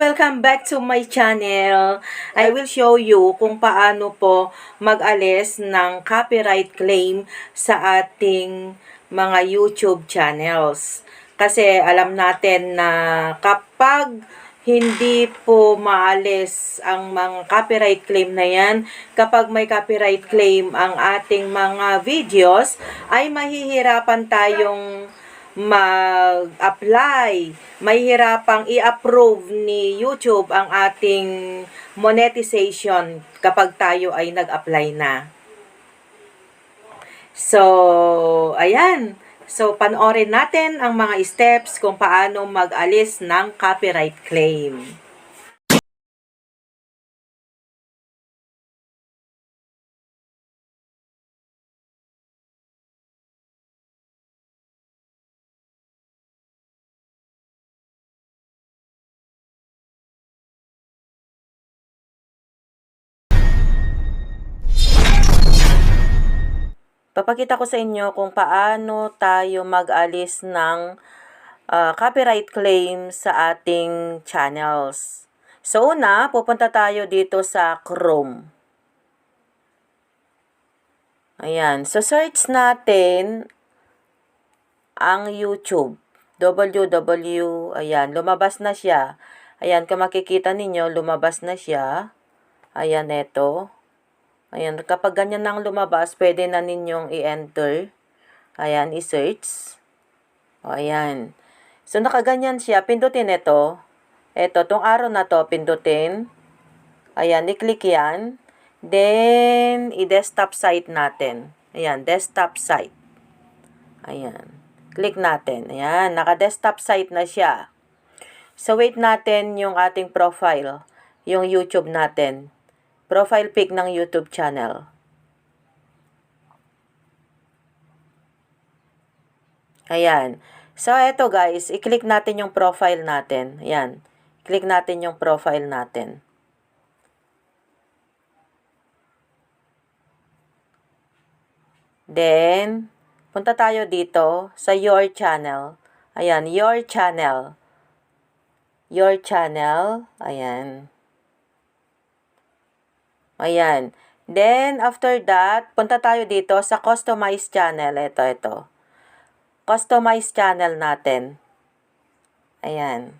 Welcome back to my channel. I will show you kung paano po mag-alis ng copyright claim sa ating mga YouTube channels. Kasi alam natin na kapag hindi po maalis ang mga copyright claim na yan, kapag may copyright claim ang ating mga videos, ay mahihirapan tayong mag-apply. Mahihirapang i-approve ni YouTube ang ating monetization kapag tayo ay nag-apply na. So, ayan. So, panoorin natin ang mga steps kung paano mag-alis ng copyright claim. Papakita ko sa inyo kung paano tayo mag-alis ng ah, copyright claim sa ating channels. So una, pupunta tayo dito sa Chrome. Ayan. So search natin ang YouTube. www. Ayan. Lumabas na siya. Ayan. Kung makikita ninyo, lumabas na siya. Ayan, eto. Ayan, kapag ganyan nang lumabas, pwede na ninyong i-enter. Ayan, i-search. O, ayan. So, nakaganyan siya. Pindutin ito. Ito, tong arrow na to, pindutin. Ayan, i-click yan. Then, i-desktop site natin. Ayan, desktop site. Ayan. Click natin. Ayan, naka-desktop site na siya. So, wait natin yung ating profile. Yung YouTube natin profile pic ng YouTube channel. Ayan. So, eto guys, i-click natin yung profile natin. Ayan. Click natin yung profile natin. Then, punta tayo dito sa your channel. Ayan, your channel. Your channel. Ayan. Ayan. Then, after that, punta tayo dito sa customize channel. Ito, ito. Customize channel natin. Ayan.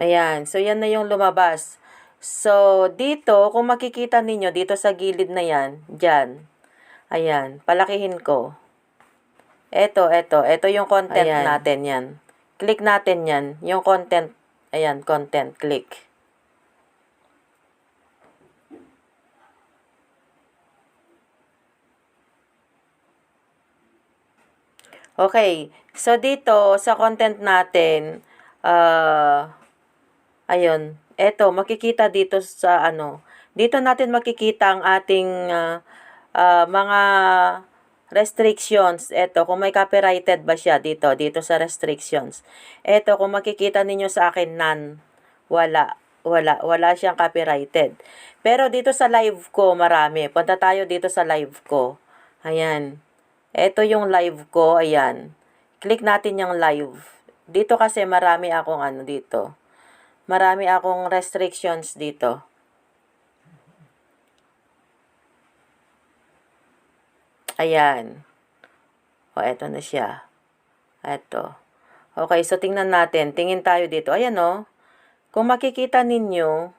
Ayan. So, yan na yung lumabas. So, dito, kung makikita ninyo, dito sa gilid na yan, dyan. Ayan. Palakihin ko. Eto, eto. Eto yung content Ayan. natin yan. Click natin yan. Yung content. Ayan, content. Click. Okay. So, dito, sa content natin, ah, ayun. Eto, makikita dito sa ano. Dito natin makikita ang ating ah, ah, mga restrictions. Ito, kung may copyrighted ba siya dito, dito sa restrictions. Ito, kung makikita ninyo sa akin, none. Wala. Wala. Wala siyang copyrighted. Pero dito sa live ko, marami. Punta tayo dito sa live ko. Ayan. Ito yung live ko. Ayan. Click natin yung live. Dito kasi marami akong ano dito. Marami akong restrictions dito. Ayan. O, eto na siya. Eto. Okay, so tingnan natin. Tingin tayo dito. Ayan o. Kung makikita ninyo,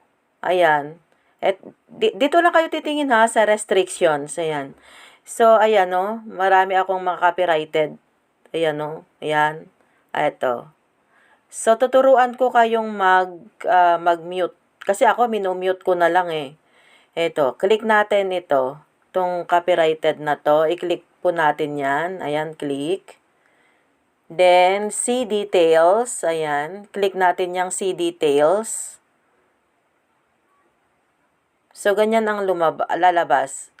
ayan. Et, di, dito lang kayo titingin ha sa restrictions. Ayan. So, ayan o. Marami akong mga copyrighted. Ayan o. Ayan. Eto. So, tuturuan ko kayong mag, ah, mag-mute. Kasi ako, minumute ko na lang eh. Eto. Click natin ito tong copyrighted na to, i-click po natin yan. Ayan, click. Then, see details. Ayan, click natin yung see details. So, ganyan ang lumab lalabas.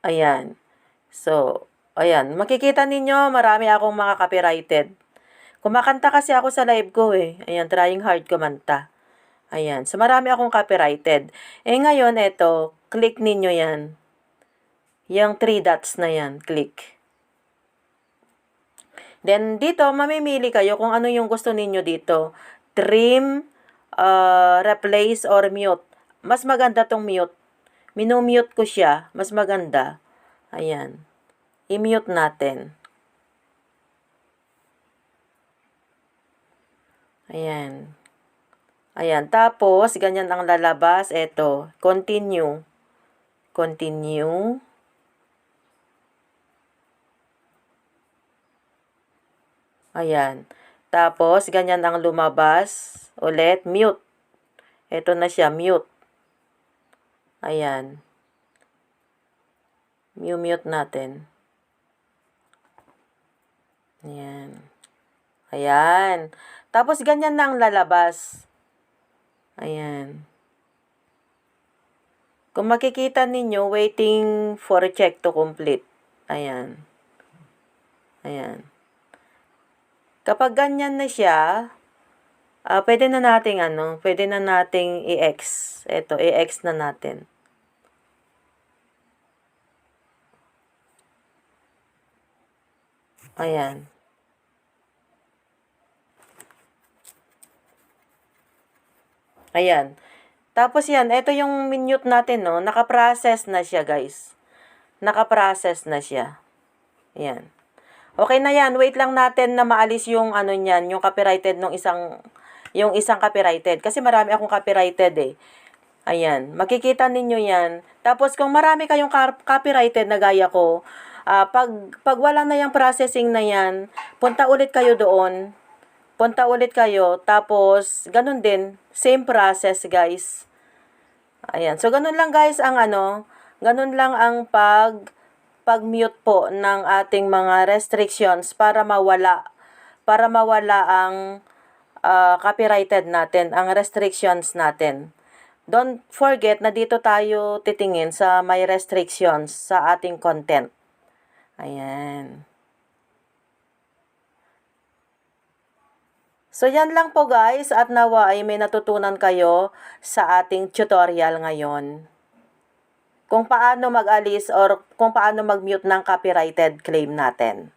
Ayan. So, ayan. Makikita ninyo, marami akong mga copyrighted. Kumakanta kasi ako sa live ko eh. Ayan, trying hard kumanta. Ayan. So, marami akong copyrighted. Eh, ngayon, eto, click ninyo yan. Yung three dots na yan, click. Then, dito, mamimili kayo kung ano yung gusto ninyo dito. Trim, uh, replace, or mute. Mas maganda tong mute. Minumute ko siya. Mas maganda. Ayan. I-mute natin. Ayan. Ayan. Tapos, ganyan ang lalabas. Ito. Continue. Continue. Ayan. Tapos, ganyan ang lumabas. Ulit, mute. Ito na siya, mute. Ayan. Mute natin. Ayan. Ayan. Tapos, ganyan na ang lalabas. Ayan. Kung makikita ninyo, waiting for check to complete. Ayan. Ayan. Kapag ganyan na siya, ah pwede na nating ano, pwede na nating i-X. Ito, i-X na natin. Ayan. Ayan. Tapos yan, ito yung minute natin, no? Nakaprocess na siya, guys. Nakaprocess na siya. Ayan. Okay na yan. Wait lang natin na maalis yung ano niyan, yung copyrighted nung isang yung isang copyrighted kasi marami akong copyrighted eh. Ayan, makikita ninyo 'yan. Tapos kung marami kayong copyrighted na gaya ko, ah, pag pag wala na yung processing na 'yan, punta ulit kayo doon. Punta ulit kayo tapos ganun din, same process, guys. Ayan. So ganun lang guys ang ano, ganun lang ang pag pag-mute po ng ating mga restrictions para mawala para mawala ang ah, copyrighted natin, ang restrictions natin. Don't forget na dito tayo titingin sa may restrictions sa ating content. Ayan. So yan lang po guys at nawa ay may natutunan kayo sa ating tutorial ngayon. Kung paano mag-alis or kung paano mag-mute ng copyrighted claim natin.